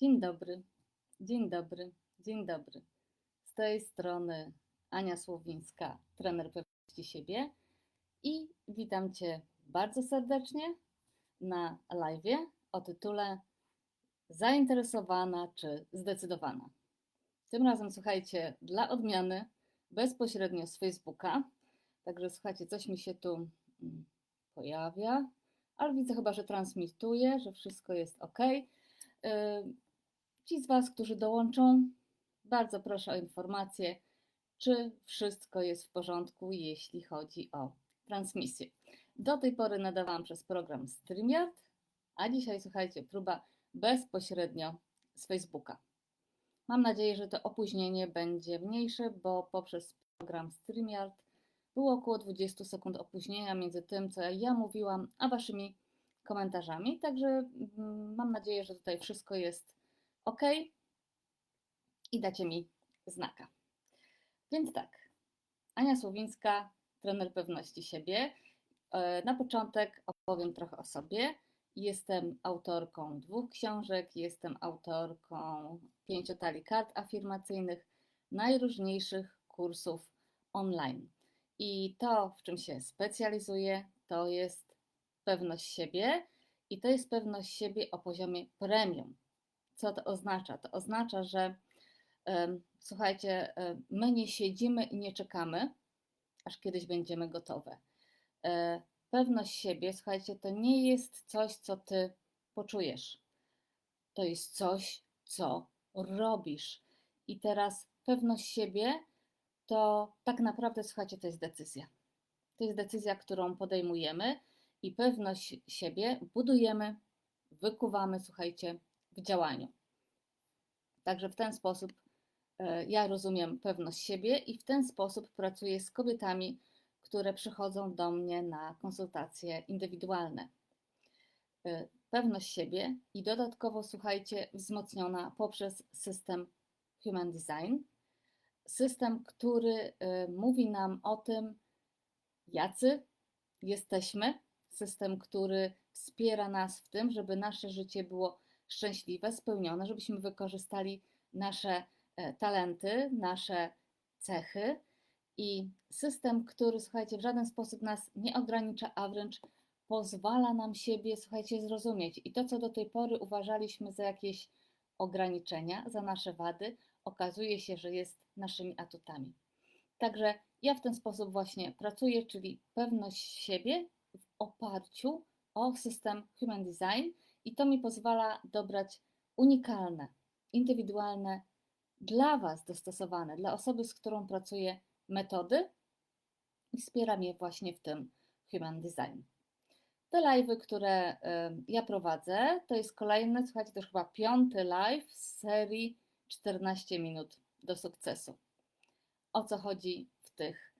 Dzień dobry, dzień dobry, dzień dobry. Z tej strony Ania Słowińska, trener pewności siebie i witam Cię bardzo serdecznie na live o tytule Zainteresowana czy zdecydowana. Tym razem słuchajcie, dla odmiany bezpośrednio z Facebooka. Także słuchajcie, coś mi się tu mm, pojawia, ale widzę chyba, że transmituje, że wszystko jest ok. Ci z Was, którzy dołączą, bardzo proszę o informację, czy wszystko jest w porządku, jeśli chodzi o transmisję. Do tej pory nadawałam przez program StreamYard, a dzisiaj, słuchajcie, próba bezpośrednio z Facebooka. Mam nadzieję, że to opóźnienie będzie mniejsze, bo poprzez program StreamYard było około 20 sekund opóźnienia między tym, co ja mówiłam, a Waszymi komentarzami. Także mm, mam nadzieję, że tutaj wszystko jest OK i dacie mi znaka. Więc tak, Ania Słowińska, trener pewności siebie. E, na początek opowiem trochę o sobie. Jestem autorką dwóch książek, jestem autorką pięciu talii kart afirmacyjnych, najróżniejszych kursów online. I to, w czym się specjalizuję, to jest pewność siebie i to jest pewność siebie o poziomie premium. Co to oznacza? To oznacza, że słuchajcie, my nie siedzimy i nie czekamy, aż kiedyś będziemy gotowe. E, pewność siebie, słuchajcie, to nie jest coś, co ty poczujesz. To jest coś, co robisz. I teraz pewność siebie to tak naprawdę, słuchajcie, to jest decyzja. To jest decyzja, którą podejmujemy i pewność siebie budujemy, wykuwamy, słuchajcie, w działaniu. Także w ten sposób e, ja rozumiem pewność siebie i w ten sposób pracuję z kobietami, które przychodzą do mnie na konsultacje indywidualne. E, pewność siebie i dodatkowo, słuchajcie, wzmocniona poprzez system Human Design. System, który e, mówi nam o tym, jacy jesteśmy, system, który wspiera nas w tym, żeby nasze życie było szczęśliwe, spełnione, żebyśmy wykorzystali nasze e, talenty, nasze cechy i system, który, słuchajcie, w żaden sposób nas nie ogranicza, a wręcz pozwala nam siebie, słuchajcie, zrozumieć. I to, co do tej pory uważaliśmy za jakieś ograniczenia, za nasze wady, okazuje się, że jest naszymi atutami. Także ja w ten sposób właśnie pracuję, czyli pewność siebie w oparciu o system Human Design i to mi pozwala dobrać unikalne, indywidualne, dla Was dostosowane, dla osoby, z którą pracuję, metody i wspiera mnie właśnie w tym Human Design. Te live'y, które ja prowadzę, to jest kolejny, słuchajcie, to już chyba piąty live z serii 14 minut do sukcesu. O co chodzi w, tych,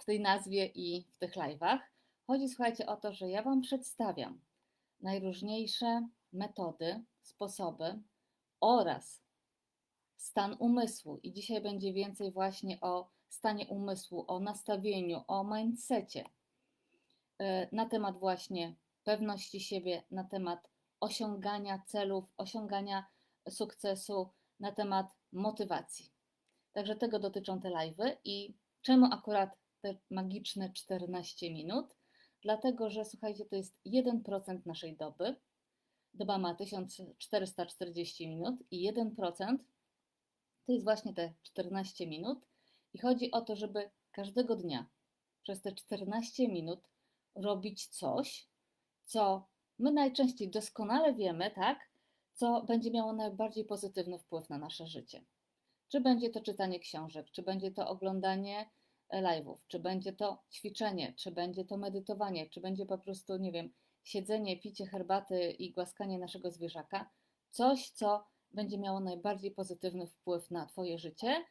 w tej nazwie i w tych live'ach? Chodzi, słuchajcie, o to, że ja Wam przedstawiam najróżniejsze metody, sposoby oraz stan umysłu. I dzisiaj będzie więcej właśnie o stanie umysłu, o nastawieniu, o mindsetie, e, na temat właśnie pewności siebie, na temat osiągania celów, osiągania sukcesu, na temat motywacji. Także tego dotyczą te live'y i czemu akurat te magiczne 14 minut? Dlatego że słuchajcie, to jest 1% naszej doby. Doba ma 1440 minut i 1% to jest właśnie te 14 minut. I chodzi o to, żeby każdego dnia przez te 14 minut robić coś, co my najczęściej doskonale wiemy, tak, co będzie miało najbardziej pozytywny wpływ na nasze życie. Czy będzie to czytanie książek, czy będzie to oglądanie live'ów, czy będzie to ćwiczenie, czy będzie to medytowanie, czy będzie po prostu, nie wiem, siedzenie, picie herbaty i głaskanie naszego zwierzaka, coś, co będzie miało najbardziej pozytywny wpływ na Twoje życie.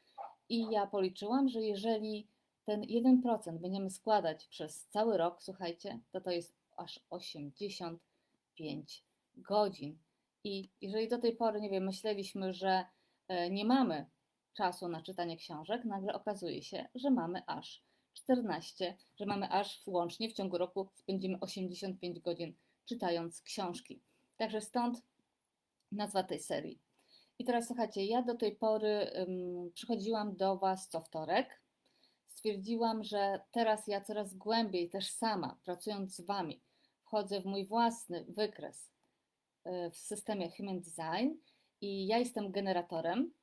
I ja policzyłam, że jeżeli ten 1% będziemy składać przez cały rok, słuchajcie, to to jest aż 85 godzin. I jeżeli do tej pory, nie wiem, myśleliśmy, że e, nie mamy czasu na czytanie książek, nagle okazuje się, że mamy aż 14, że mamy aż łącznie w ciągu roku spędzimy 85 godzin czytając książki. Także stąd nazwa tej serii I teraz słuchajcie, ja do tej pory um, przychodziłam do Was co wtorek. Stwierdziłam, że teraz ja coraz głębiej też sama, pracując z Wami, wchodzę w mój własny wykres y, w systemie Human Design i ja jestem generatorem.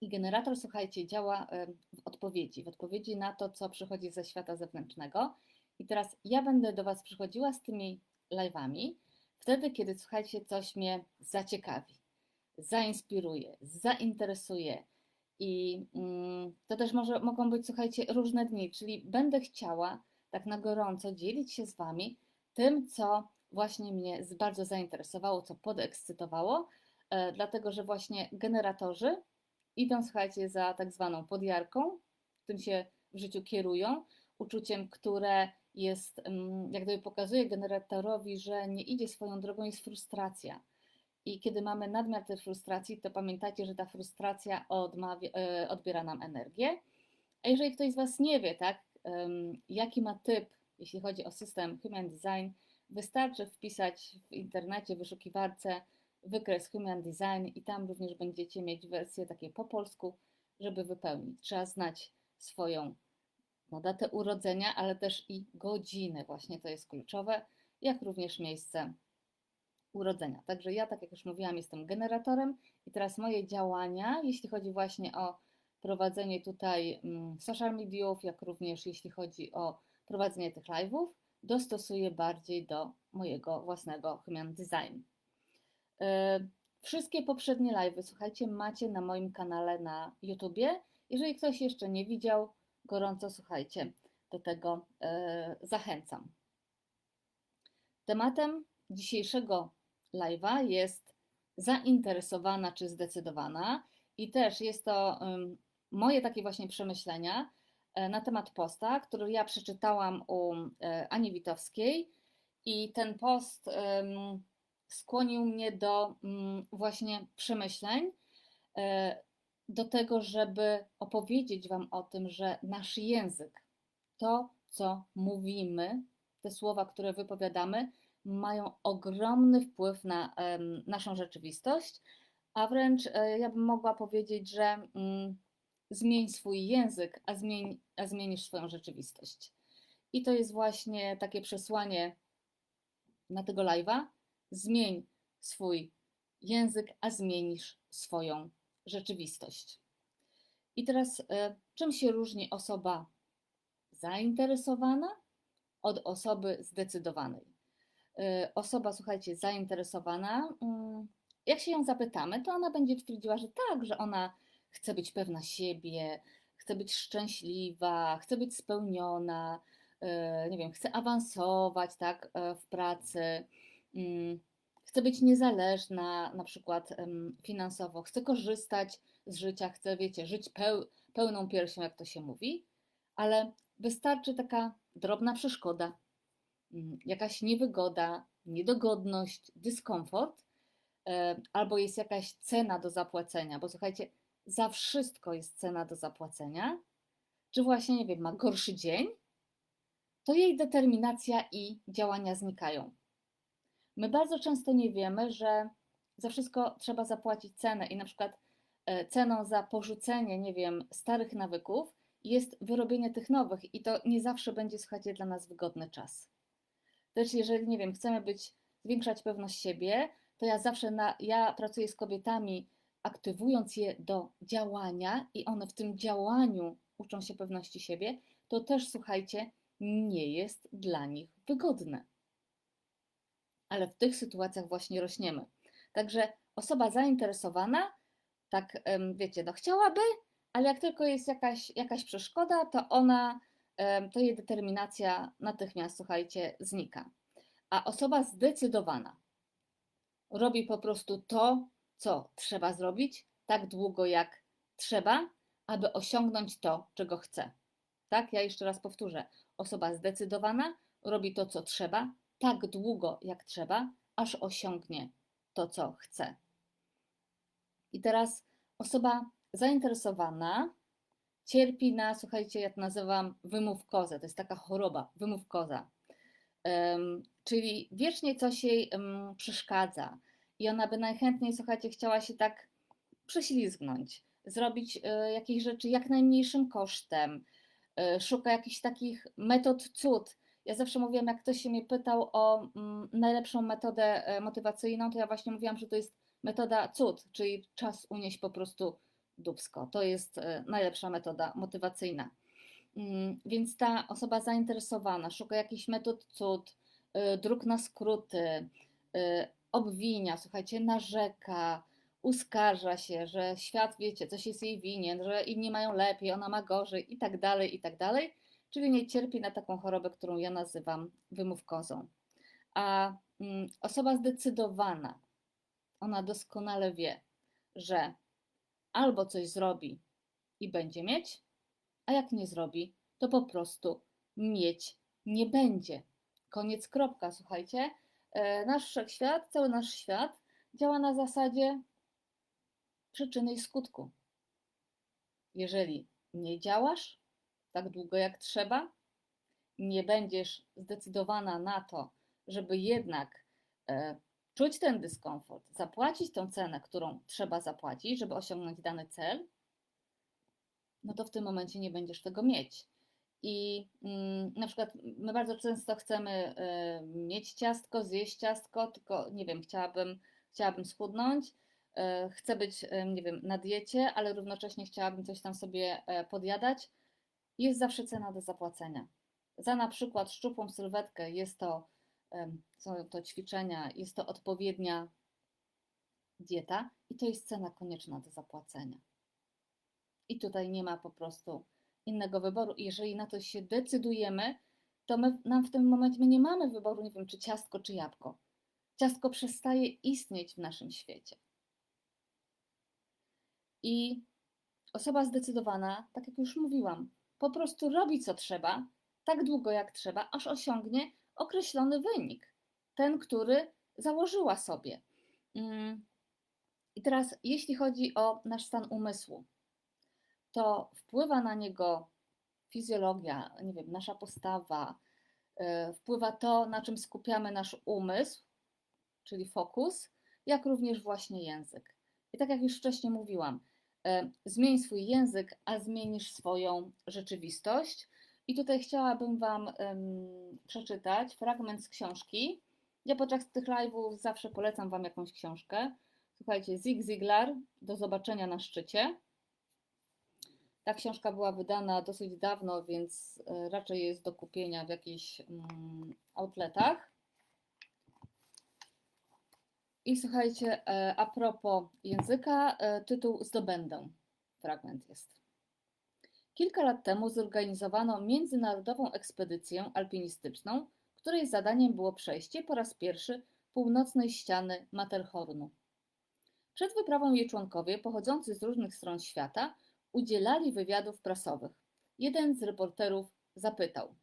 I generator, słuchajcie, działa w odpowiedzi, w odpowiedzi na to, co przychodzi ze świata zewnętrznego. I teraz ja będę do Was przychodziła z tymi live'ami, wtedy, kiedy słuchajcie, coś mnie zaciekawi, zainspiruje, zainteresuje. I mm, to też może, mogą być, słuchajcie, różne dni, czyli będę chciała tak na gorąco dzielić się z Wami tym, co właśnie mnie bardzo zainteresowało, co podekscytowało, e, dlatego że właśnie generatorzy idą, słuchajcie, za tak zwaną podjarką, tym się w życiu kierują, uczuciem, które jest, mm, jak gdyby pokazuje generatorowi, że nie idzie swoją drogą, jest frustracja. I kiedy mamy nadmiar tej frustracji, to pamiętajcie, że ta frustracja odmawia, e, odbiera nam energię. A jeżeli ktoś z Was nie wie, tak, jaki ma typ, jeśli chodzi o system Human Design, wystarczy wpisać w internecie, w wyszukiwarce wykres Human Design i tam również będziecie mieć wersję takiej po polsku, żeby wypełnić. Trzeba znać swoją no, datę urodzenia, ale też i godzinę, właśnie to jest kluczowe, jak również miejsce urodzenia. Także ja, tak jak już mówiłam, jestem generatorem i teraz moje działania, jeśli chodzi właśnie o prowadzenie tutaj mm, social mediów, jak również jeśli chodzi o prowadzenie tych live'ów, dostosuję bardziej do mojego własnego Human Design. E, wszystkie poprzednie live'y, słuchajcie, macie na moim kanale na YouTubie. Jeżeli ktoś jeszcze nie widział, gorąco słuchajcie, do tego e, zachęcam. Tematem dzisiejszego live'a jest zainteresowana czy zdecydowana i też jest to moje takie właśnie przemyślenia e, na temat posta, który ja przeczytałam u Ani Witowskiej i ten post skłonił mnie do mm, właśnie przemyśleń, e, do tego, żeby opowiedzieć Wam o tym, że nasz język, to co mówimy, te słowa, które wypowiadamy, mają ogromny wpływ na naszą rzeczywistość, a wręcz e, ja bym mogła powiedzieć, że mm, zmień swój język, a, zmień, a zmienisz swoją rzeczywistość. I to jest właśnie takie przesłanie na tego live'a, Zmień swój język, a zmienisz swoją rzeczywistość. I teraz, e, czym się różni osoba zainteresowana od osoby zdecydowanej? E, osoba, słuchajcie, zainteresowana, mm, jak się ją zapytamy, to ona będzie twierdziła, że tak, że ona chce być pewna siebie, chce być szczęśliwa, chce być spełniona, e, nie wiem, chce awansować tak, w pracy chcę być niezależna, na przykład finansowo, chcę korzystać z życia, chcę, wiecie, żyć peł, pełną piersią, jak to się mówi, ale wystarczy taka drobna przeszkoda, mm, jakaś niewygoda, niedogodność, dyskomfort, e, albo jest jakaś cena do zapłacenia, bo słuchajcie, za wszystko jest cena do zapłacenia, czy właśnie, nie wiem, ma gorszy dzień, to jej determinacja i działania znikają. My bardzo często nie wiemy, że za wszystko trzeba zapłacić cenę i na przykład e, ceną za porzucenie, nie wiem, starych nawyków jest wyrobienie tych nowych i to nie zawsze będzie, słuchajcie, dla nas wygodny czas. Też jeżeli, nie wiem, chcemy być, zwiększać pewność siebie, to ja zawsze, na, ja pracuję z kobietami, aktywując je do działania i one w tym działaniu uczą się pewności siebie, to też, słuchajcie, nie jest dla nich wygodne ale w tych sytuacjach właśnie rośniemy. Także osoba zainteresowana, tak wiecie, no chciałaby, ale jak tylko jest jakaś, jakaś przeszkoda, to ona, to jej determinacja natychmiast, słuchajcie, znika. A osoba zdecydowana robi po prostu to, co trzeba zrobić, tak długo jak trzeba, aby osiągnąć to, czego chce. Tak, ja jeszcze raz powtórzę. Osoba zdecydowana robi to, co trzeba, tak długo, jak trzeba, aż osiągnie to, co chce. I teraz osoba zainteresowana cierpi na, słuchajcie, jak nazywam, wymówkozę. To jest taka choroba, wymówkoza. Um, czyli wiecznie coś jej um, przeszkadza. i ona by najchętniej, słuchajcie, chciała się tak prześlizgnąć, zrobić e, jakieś rzeczy jak najmniejszym kosztem, e, szuka jakichś takich metod cud. Ja zawsze mówiłam, jak ktoś się mnie pytał o mm, najlepszą metodę e, motywacyjną, to ja właśnie mówiłam, że to jest metoda cud, czyli czas unieść po prostu dubsko. To jest najlepsza metoda motywacyjna. Mm, więc ta osoba zainteresowana szuka jakichś metod cud, dróg na skróty, obwinia, słuchajcie, narzeka, uskarża się, że świat, wiecie, coś jest jej winien, że inni mają lepiej, ona ma gorzej i tak dalej, i tak dalej. Czyli nie cierpi na taką chorobę, którą ja nazywam wymówkozą. A mm, osoba zdecydowana, ona doskonale wie, że albo coś zrobi i będzie mieć, a jak nie zrobi, to po prostu mieć nie będzie. Koniec, kropka, słuchajcie. E, nasz wszechświat, cały nasz świat działa na zasadzie przyczyny i skutku. Jeżeli nie działasz tak długo jak trzeba, nie będziesz zdecydowana na to, żeby jednak e, czuć ten dyskomfort, zapłacić tą cenę, którą trzeba zapłacić, żeby osiągnąć dany cel, no to w tym momencie nie będziesz tego mieć. I mm, na przykład my bardzo często chcemy y, mieć ciastko, zjeść ciastko, tylko nie wiem, chciałabym, chciałabym schudnąć, y, chcę być, y, nie wiem, na diecie, ale równocześnie chciałabym coś tam sobie e, podjadać. Jest zawsze cena do zapłacenia. Za na przykład szczupłą sylwetkę jest to, są to ćwiczenia, jest to odpowiednia dieta i to jest cena konieczna do zapłacenia. I tutaj nie ma po prostu innego wyboru. Jeżeli na to się decydujemy, to my, nam w tym momencie my nie mamy wyboru, nie wiem, czy ciastko, czy jabłko. Ciastko przestaje istnieć w naszym świecie. I osoba zdecydowana, tak jak już mówiłam, po prostu robi co trzeba, tak długo jak trzeba, aż osiągnie określony wynik. Ten, który założyła sobie. Mm. I teraz, jeśli chodzi o nasz stan umysłu, to wpływa na niego fizjologia, nie wiem, nasza postawa, e, wpływa to, na czym skupiamy nasz umysł, czyli fokus, jak również właśnie język. I tak jak już wcześniej mówiłam, zmień swój język, a zmienisz swoją rzeczywistość. I tutaj chciałabym Wam um, przeczytać fragment z książki. Ja podczas tych live'ów zawsze polecam Wam jakąś książkę. Słuchajcie, Zig Ziglar, do zobaczenia na szczycie. Ta książka była wydana dosyć dawno, więc e, raczej jest do kupienia w jakichś mm, outletach. I słuchajcie, e, a propos języka, e, tytuł Zdobędę. Fragment jest. Kilka lat temu zorganizowano międzynarodową ekspedycję alpinistyczną, której zadaniem było przejście po raz pierwszy północnej ściany Matterhornu. Przed wyprawą jej członkowie pochodzący z różnych stron świata udzielali wywiadów prasowych. Jeden z reporterów zapytał: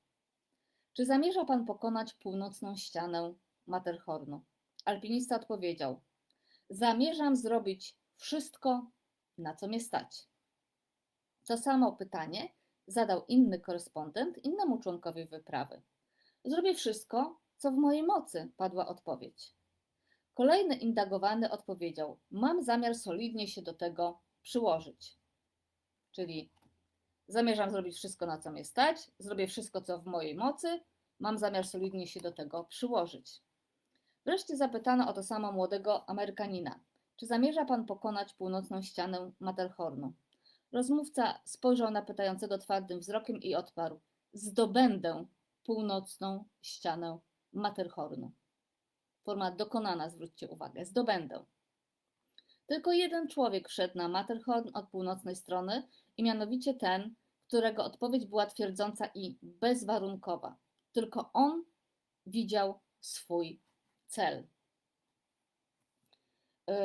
Czy zamierza pan pokonać północną ścianę Matterhornu? Alpinista odpowiedział: Zamierzam zrobić wszystko, na co mnie stać. To samo pytanie zadał inny korespondent innemu członkowi wyprawy. Zrobię wszystko, co w mojej mocy, padła odpowiedź. Kolejny indagowany odpowiedział: Mam zamiar solidnie się do tego przyłożyć. Czyli zamierzam zrobić wszystko, na co mnie stać, zrobię wszystko, co w mojej mocy, mam zamiar solidnie się do tego przyłożyć. Wreszcie zapytano o to samo młodego Amerykanina. Czy zamierza pan pokonać północną ścianę Matterhornu? Rozmówca spojrzał na pytającego twardym wzrokiem i odparł: Zdobędę północną ścianę Matterhornu. Forma dokonana, zwróćcie uwagę, zdobędę. Tylko jeden człowiek wszedł na Matterhorn od północnej strony i mianowicie ten, którego odpowiedź była twierdząca i bezwarunkowa. Tylko on widział swój cel. Yy,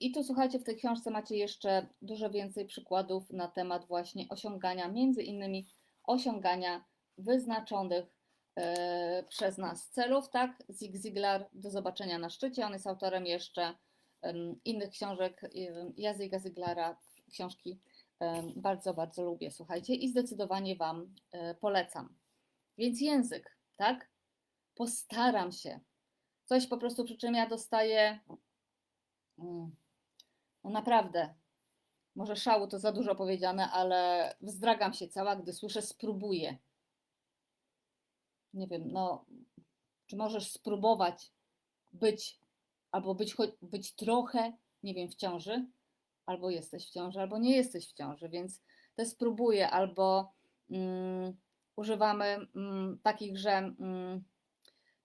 I tu słuchajcie, w tej książce macie jeszcze dużo więcej przykładów na temat właśnie osiągania, między innymi osiągania wyznaczonych yy, przez nas celów, tak? Zig Ziglar, do zobaczenia na szczycie. On jest autorem jeszcze innych książek Jazyka Ziglara, książki bardzo, bardzo lubię, słuchajcie, i zdecydowanie Wam polecam. Więc język, tak? Postaram się. Coś po prostu, przy czym ja dostaję Mm. No naprawdę, może szału to za dużo powiedziane, ale wzdragam się cała, gdy słyszę spróbuję. Nie wiem, no, czy możesz spróbować być, albo być, być trochę, nie wiem, w ciąży, albo jesteś w ciąży, albo nie jesteś w ciąży, więc to spróbuję, albo mm, używamy mm, takich, że mm,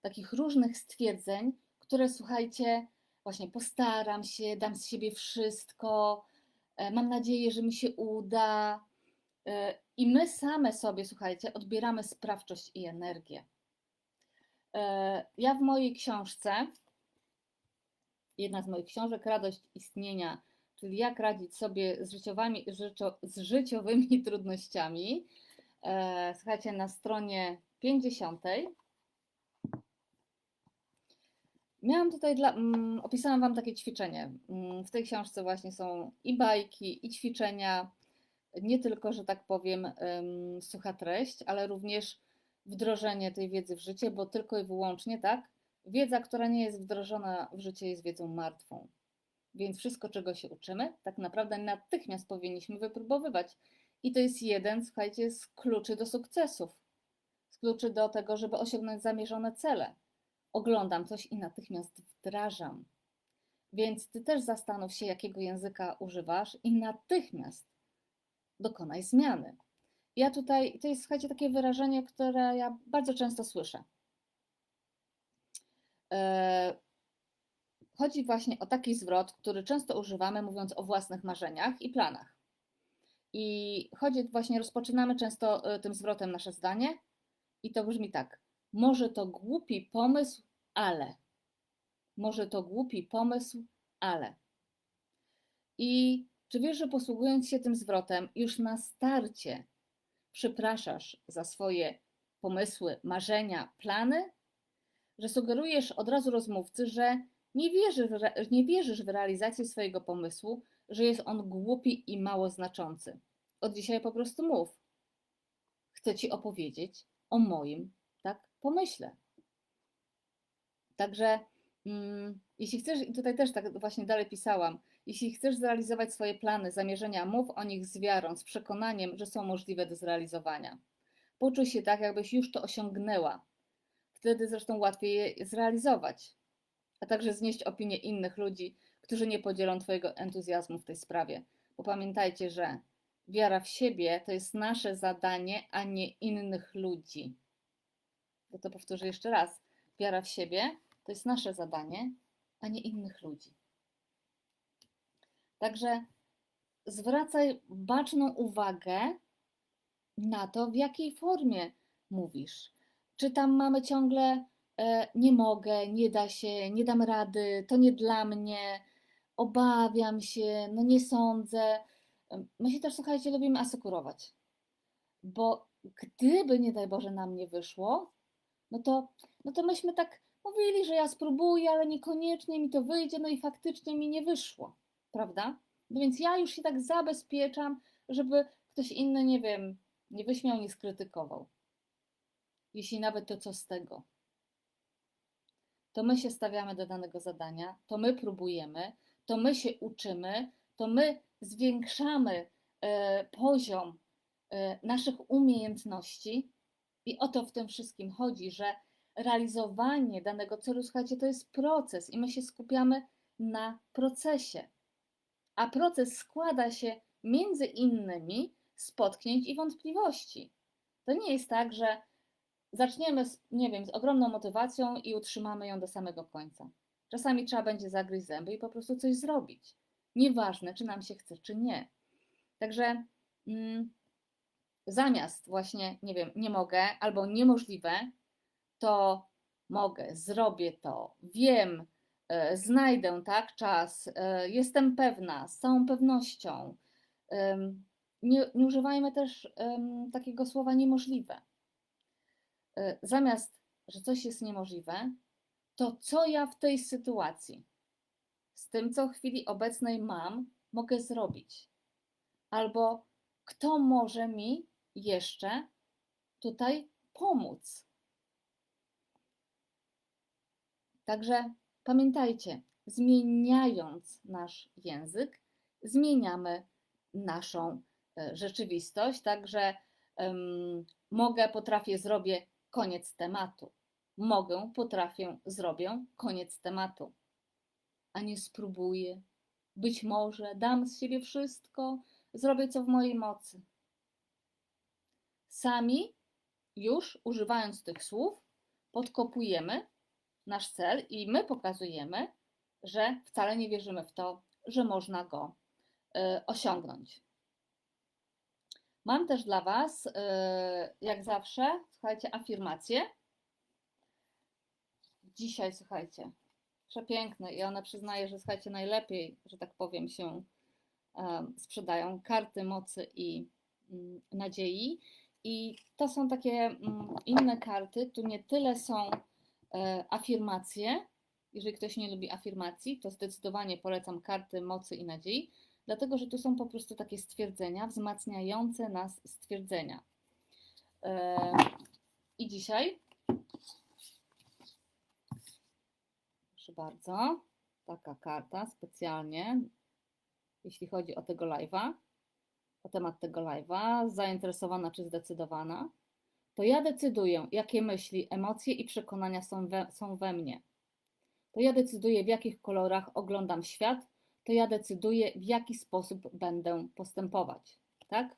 takich różnych stwierdzeń, które słuchajcie, właśnie postaram się, dam z siebie wszystko, e, mam nadzieję, że mi się uda. E, I my same sobie, słuchajcie, odbieramy sprawczość i energię. E, Ja w mojej książce, jedna z moich książek, Radość istnienia, czyli jak radzić sobie z, życiowymi, z życiowymi trudnościami, słuchajcie, na stronie 50. Miałam tutaj dla, mm, opisałam Wam takie ćwiczenie. Mm, W tej książce właśnie są i bajki, i ćwiczenia, nie tylko, że tak powiem, em, sucha treść, ale również wdrożenie tej wiedzy w życie, bo tylko i wyłącznie tak, wiedza, która nie jest wdrożona w życie, jest wiedzą martwą. Więc wszystko, czego się uczymy, tak naprawdę natychmiast powinniśmy wypróbowywać. I to jest jeden, słuchajcie, z kluczy do sukcesów, z kluczy do tego, żeby osiągnąć zamierzone cele. Oglądam coś i natychmiast wdrażam. Więc ty też zastanów się, jakiego języka używasz i natychmiast dokonaj zmiany. Ja tutaj, to jest, słuchajcie, takie wyrażenie, które ja bardzo często słyszę. E, Chodzi właśnie o taki zwrot, który często używamy, mówiąc o własnych marzeniach i planach. I chodzi właśnie, rozpoczynamy często e, tym zwrotem nasze zdanie, i to brzmi tak: Może to głupi pomysł, ale. Może to głupi pomysł, ale. I czy wiesz, że posługując się tym zwrotem, już na starcie przepraszasz za swoje pomysły, marzenia, plany? Że sugerujesz od razu rozmówcy, że nie wierzysz, w nie wierzysz w realizację swojego pomysłu, że jest on głupi i mało znaczący. Od dzisiaj po prostu mów. Chcę ci opowiedzieć o moim, pomyśle. Także mm, jeśli chcesz, i tutaj też tak właśnie dalej pisałam, jeśli chcesz zrealizować swoje plany, zamierzenia, mów o nich z wiarą, z przekonaniem, że są możliwe do zrealizowania. Poczuj się tak, jakbyś już to osiągnęła. Wtedy zresztą łatwiej je zrealizować, a także znieść opinię innych ludzi, którzy nie podzielą Twojego entuzjazmu w tej sprawie. Bo pamiętajcie, że wiara w siebie to jest nasze zadanie, a nie innych ludzi. To to powtórzę jeszcze raz. Wiara w siebie to jest nasze zadanie, a nie innych ludzi. Także zwracaj baczną uwagę na to, w jakiej formie mówisz. Czy tam mamy ciągle e, nie mogę, nie da się, nie dam rady, to nie dla mnie, obawiam się, no nie sądzę. My się też, słuchajcie, lubimy asekurować, bo gdyby, nie daj Boże, nam nie wyszło, no to, no to myśmy tak mówili, że ja spróbuję, ale niekoniecznie mi to wyjdzie, no i faktycznie mi nie wyszło, prawda? No więc ja już się tak zabezpieczam, żeby ktoś inny, nie wiem, nie wyśmiał, nie skrytykował. Jeśli nawet to co z tego. To my się stawiamy do danego zadania, to my próbujemy, to my się uczymy, to my zwiększamy e, poziom e, naszych umiejętności i o to w tym wszystkim chodzi, że realizowanie danego celu, słuchajcie, to jest proces i my się skupiamy na procesie. A proces składa się między innymi z potknięć i wątpliwości. To nie jest tak, że zaczniemy, z, nie wiem, z ogromną motywacją i utrzymamy ją do samego końca. Czasami trzeba będzie zagryźć zęby i po prostu coś zrobić. Nieważne, czy nam się chce, czy nie. Także mm, zamiast właśnie, nie wiem, nie mogę albo niemożliwe, to mogę, zrobię to, wiem, e, znajdę tak czas, e, jestem pewna, z całą pewnością. Nie, nie używajmy też takiego słowa niemożliwe. E, Zamiast, że coś jest niemożliwe, to co ja w tej sytuacji z tym, co w chwili obecnej mam, mogę zrobić? Albo kto może mi jeszcze tutaj pomóc? Także pamiętajcie, zmieniając nasz język, zmieniamy naszą e, rzeczywistość. Także um, mogę, potrafię, zrobię koniec tematu. Mogę, potrafię, zrobię koniec tematu. A nie spróbuję. Być może dam z siebie wszystko, zrobię co w mojej mocy. Sami już używając tych słów, podkopujemy nasz cel i my pokazujemy, że wcale nie wierzymy w to, że można go y, osiągnąć. Mam też dla Was, y, jak zawsze, słuchajcie, afirmacje. Dzisiaj, słuchajcie, przepiękne i one przyznaję, że słuchajcie, najlepiej, że tak powiem, się sprzedają. Karty mocy i mm, nadziei. I to są takie mm, inne karty. Tu nie tyle są e, afirmacje. Jeżeli ktoś nie lubi afirmacji, to zdecydowanie polecam karty mocy i nadziei, dlatego że tu są po prostu takie stwierdzenia, wzmacniające nas stwierdzenia. E, I dzisiaj, proszę bardzo, taka karta specjalnie, jeśli chodzi o tego live'a o temat tego live'a, zainteresowana czy zdecydowana, to ja decyduję, jakie myśli, emocje i przekonania są we, są we mnie. To ja decyduję, w jakich kolorach oglądam świat, to ja decyduję, w jaki sposób będę postępować. Tak?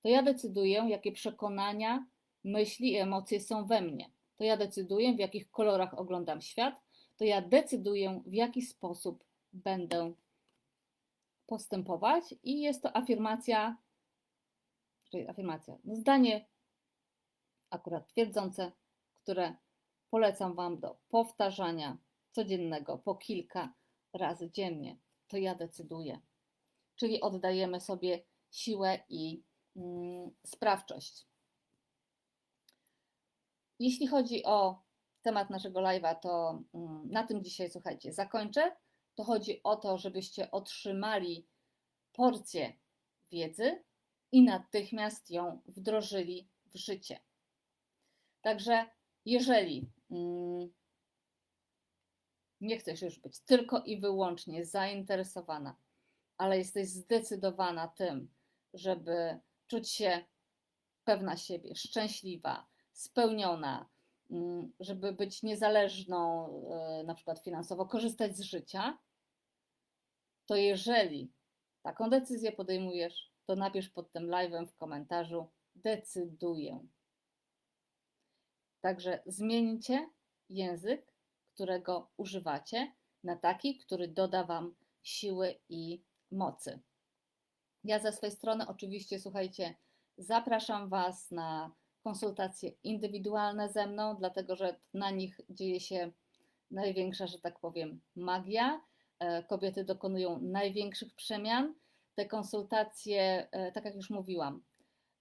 To ja decyduję, jakie przekonania, myśli i emocje są we mnie. To ja decyduję, w jakich kolorach oglądam świat, to ja decyduję, w jaki sposób będę postępować i jest to afirmacja, czyli afirmacja, no zdanie akurat twierdzące, które polecam Wam do powtarzania codziennego po kilka razy dziennie. To ja decyduję. Czyli oddajemy sobie siłę i mm, sprawczość. Jeśli chodzi o temat naszego live'a, to mm, na tym dzisiaj, słuchajcie, zakończę to chodzi o to, żebyście otrzymali porcję wiedzy i natychmiast ją wdrożyli w życie. Także jeżeli mm, nie chcesz już być tylko i wyłącznie zainteresowana, ale jesteś zdecydowana tym, żeby czuć się pewna siebie, szczęśliwa, spełniona, żeby być niezależną, e, na przykład finansowo, korzystać z życia, to jeżeli taką decyzję podejmujesz, to napisz pod tym live'em w komentarzu decyduję. Także zmieńcie język, którego używacie, na taki, który doda Wam siły i mocy. Ja ze swojej strony oczywiście, słuchajcie, zapraszam Was na konsultacje indywidualne ze mną, dlatego że na nich dzieje się największa, że tak powiem, magia. E, kobiety dokonują największych przemian. Te konsultacje, e, tak jak już mówiłam,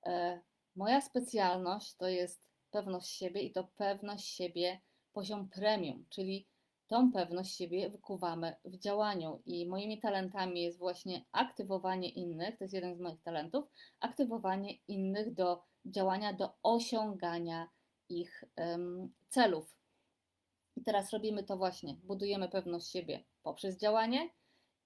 e, moja specjalność to jest pewność siebie i to pewność siebie poziom premium, czyli tą pewność siebie wykuwamy w działaniu. I moimi talentami jest właśnie aktywowanie innych, to jest jeden z moich talentów, aktywowanie innych do działania do osiągania ich um, celów. I teraz robimy to właśnie, budujemy pewność siebie poprzez działanie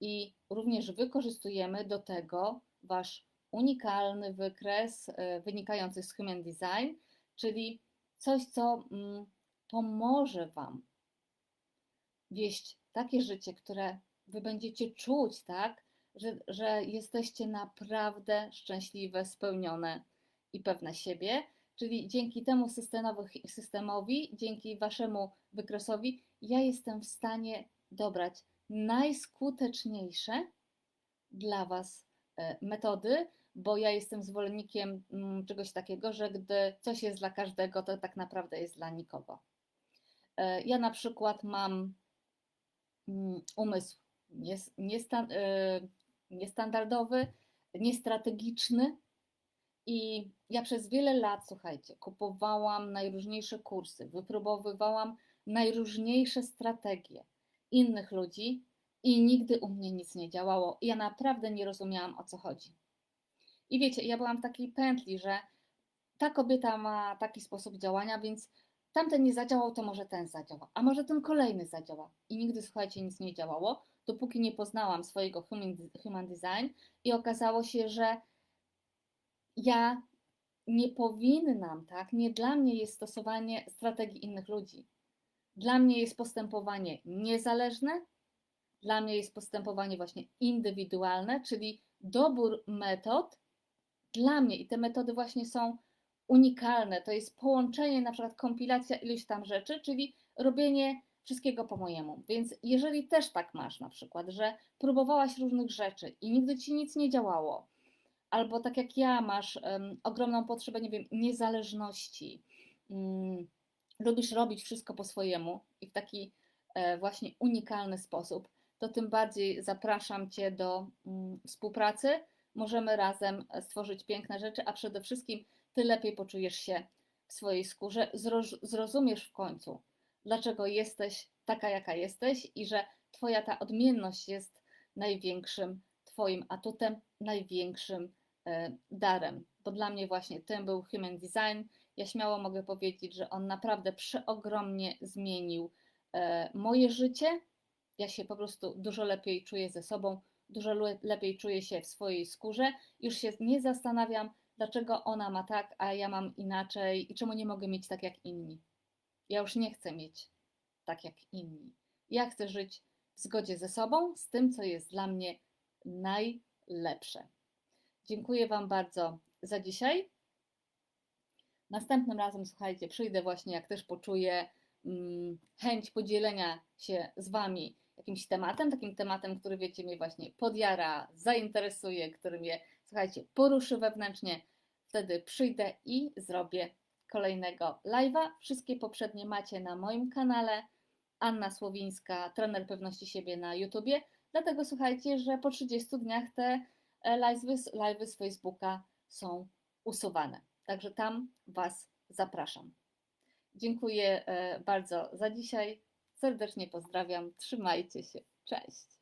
i również wykorzystujemy do tego Wasz unikalny wykres y, wynikający z Human Design, czyli coś, co mm, pomoże Wam wieść takie życie, które Wy będziecie czuć, tak, że, że jesteście naprawdę szczęśliwe, spełnione i pewne siebie. Czyli dzięki temu systemowi, dzięki waszemu wykresowi, ja jestem w stanie dobrać najskuteczniejsze dla was e, metody, bo ja jestem zwolennikiem mm, czegoś takiego, że gdy coś jest dla każdego, to tak naprawdę jest dla nikogo. E, ja na przykład mam umysł e, niestandardowy, niestrategiczny, i ja przez wiele lat, słuchajcie, kupowałam najróżniejsze kursy, wypróbowywałam najróżniejsze strategie innych ludzi i nigdy u mnie nic nie działało. Ja naprawdę nie rozumiałam o co chodzi. I wiecie, ja byłam w takiej pętli, że ta kobieta ma taki sposób działania, więc tamten nie zadziałał, to może ten zadziała, a może ten kolejny zadziała. I nigdy, słuchajcie, nic nie działało, dopóki nie poznałam swojego human, design i okazało się, że ja nie powinnam, tak? Nie dla mnie jest stosowanie strategii innych ludzi. Dla mnie jest postępowanie niezależne, dla mnie jest postępowanie właśnie indywidualne, czyli dobór metod dla mnie i te metody właśnie są unikalne. To jest połączenie, na przykład kompilacja iluś tam rzeczy, czyli robienie wszystkiego po mojemu. Więc jeżeli też tak masz na przykład, że próbowałaś różnych rzeczy i nigdy ci nic nie działało, albo tak jak ja masz um, ogromną potrzebę, nie wiem, niezależności, um, lubisz robić wszystko po swojemu i w taki e, właśnie unikalny sposób, to tym bardziej zapraszam Cię do um, współpracy. Możemy razem stworzyć piękne rzeczy, a przede wszystkim Ty lepiej poczujesz się w swojej skórze, zrozumiesz w końcu, dlaczego jesteś taka, jaka jesteś i że Twoja ta odmienność jest największym Twoim atutem, największym e, darem. Bo dla mnie właśnie tym był Human Design. Ja śmiało mogę powiedzieć, że on naprawdę przeogromnie zmienił e, moje życie. Ja się po prostu dużo lepiej czuję ze sobą, dużo lepiej czuję się w swojej skórze. Już się nie zastanawiam, dlaczego ona ma tak, a ja mam inaczej i czemu nie mogę mieć tak jak inni. Ja już nie chcę mieć tak jak inni. Ja chcę żyć w zgodzie ze sobą, z tym, co jest dla mnie najlepsze. Dziękuję Wam bardzo za dzisiaj. Następnym razem, słuchajcie, przyjdę właśnie, jak też poczuję mm, chęć podzielenia się z Wami jakimś tematem, takim tematem, który wiecie mnie właśnie podjara, zainteresuje, który mnie, słuchajcie, poruszy wewnętrznie. Wtedy przyjdę i zrobię kolejnego live'a. Wszystkie poprzednie macie na moim kanale. Anna Słowińska, trener pewności siebie na YouTubie. Dlatego słuchajcie, że po 30 dniach te live'y live z Facebooka są usuwane. Także tam Was zapraszam. Dziękuję e, bardzo za dzisiaj. Serdecznie pozdrawiam. Trzymajcie się. Cześć.